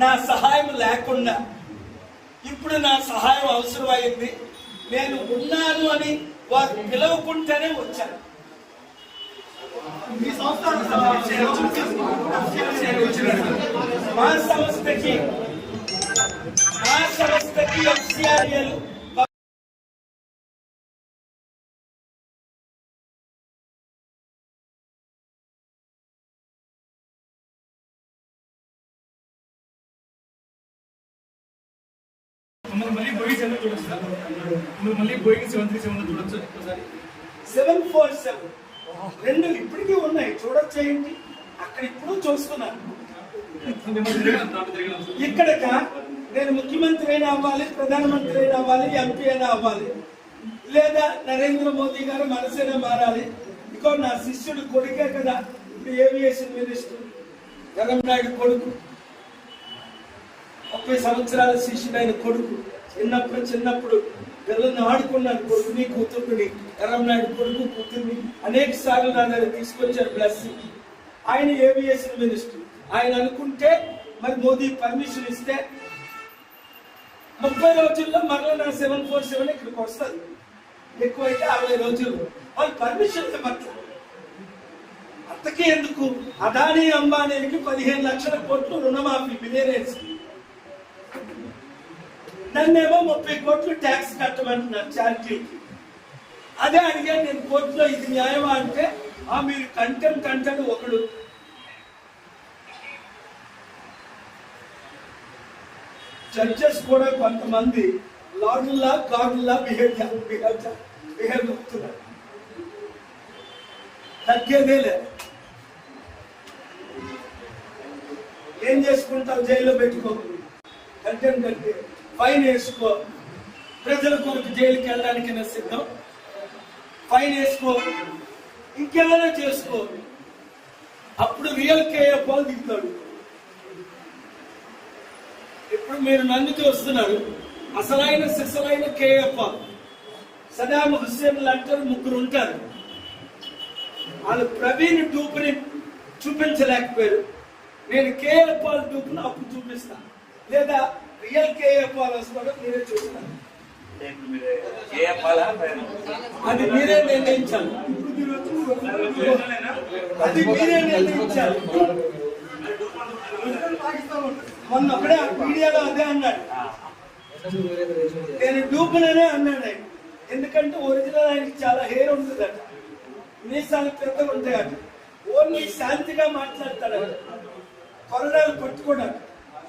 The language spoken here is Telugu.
నా సహాయం లేకుండా ఇప్పుడు నా సహాయం అవసరమైంది. నేను ఉన్నాను అని వారు పిలవకుంటేనే వచ్చాను. మీ మా సంస్థకి మా సంస్థకి ఎఫ్సిఆర్ఏలు మమ్మల్ని మళ్ళీ బోయింగ్ సెవెన్ చూడొచ్చు సార్. మిమ్మల్ని మళ్ళీ బోయింగ్ సెవెన్ త్రీ సెవెన్ చూడొచ్చు ఒకసారి. సెవెన్ ఫోర్ సెవెన్ రెండు ఇప్పటికీ ఉన్నాయి. చూడొచ్చేయండి అక్కడ ఇప్పుడు చూస్తున్నాను ఇక్కడ ఇక్కడక నేను ముఖ్యమంత్రి అయినా అవ్వాలి ప్రధానమంత్రి అయినా అవ్వాలి ఎంపీ అయినా అవ్వాలి. లేదా నరేంద్ర మోదీ గారు మనసైనా మారాలి. ఇక నా శిష్యుడు కొడుకే కదా. ఇప్పుడు ఏవియేషన్ మినిస్టర్ నాయుడు కొడుకు. ముప్పై సంవత్సరాల శిష్యుడైన కొడుకు చిన్నప్పుడు చిన్నప్పుడు పిల్లల్ని ఆడుకున్నాను కొడుకుని కూతుర్ని నాయుడు కొడుకు కూతుర్ని అనేక సార్లు నా దగ్గర తీసుకొచ్చారు బ్లెస్సింగ్ ఆయన ఏవియేషన్ మినిస్టర్ ఆయన అనుకుంటే మరి మోదీ పర్మిషన్ ఇస్తే ముప్పై రోజుల్లో మరలా నా సెవెన్ ఫోర్ సెవెన్ ఇక్కడికి వస్తుంది ఎక్కువైతే అరవై రోజులు. వాళ్ళు పర్మిషన్ ఇవ్వట్ల అంతకే ఎందుకు? అదానీ అంబానీకి పదిహేను లక్షల కోట్లు రుణమాఫీ బిలియనర్స్ నన్నేమో ముప్పై కోట్లు ట్యాక్స్ కట్టమంటున్నారు చారిటీకి అదే అడిగాను నేను కోర్టులో ఇది న్యాయమా? అంటే ఆ మీరు కంటెంట్ అంటాడు ఒకడు. జడ్జెస్ కూడా కొంతమంది లాగుల్లా గాగుల్లా బిహేవ్ బిహేవ్ బిహేవ్ అవుతున్నారు తగ్గేదే లేదు. ఏం చేసుకుంటావు? జైల్లో పెట్టుకో. కంటెంట్ కట్టి ఫైన్ వేసుకో ప్రజల కొరకు జైలుకి వెళ్ళడానికి సిద్ధం. ఫైన్ వేసుకో ఇంకేమైనా చేసుకో. అప్పుడు రియల్ కేఏ పాలు దిగుతాడు. ఇప్పుడు మీరు నన్ను చూస్తున్నారు. అసలైన సిసలైన కేఎఫ్ సదాం హుస్సేన్ అంటారు ముగ్గురు ఉంటారు. వాళ్ళు ప్రవీణ్ డూపుని చూపించలేకపోయారు. నేను కేఎఫ్ పాల్ అప్పుడు చూపిస్తాను లేదా రియల్ కేఎఫ్ మీరే అది మీరే నిర్ణయించాలి. అది మీరే నిర్ణయించాలి. మొన్న ఆ మీడియాలో అదే అన్నాడు. నేను డూపుననే అన్నాడు. ఎందుకంటే ఒరిజినల్ ఆయనకి చాలా హెయిర్ ఉంటుందట. మీసాలు పెద్దగా ఉంటాయట. ఓన్లీ శాంతిగా మాట్లాడతాడట. కొరడాలు పట్టుకోడాడు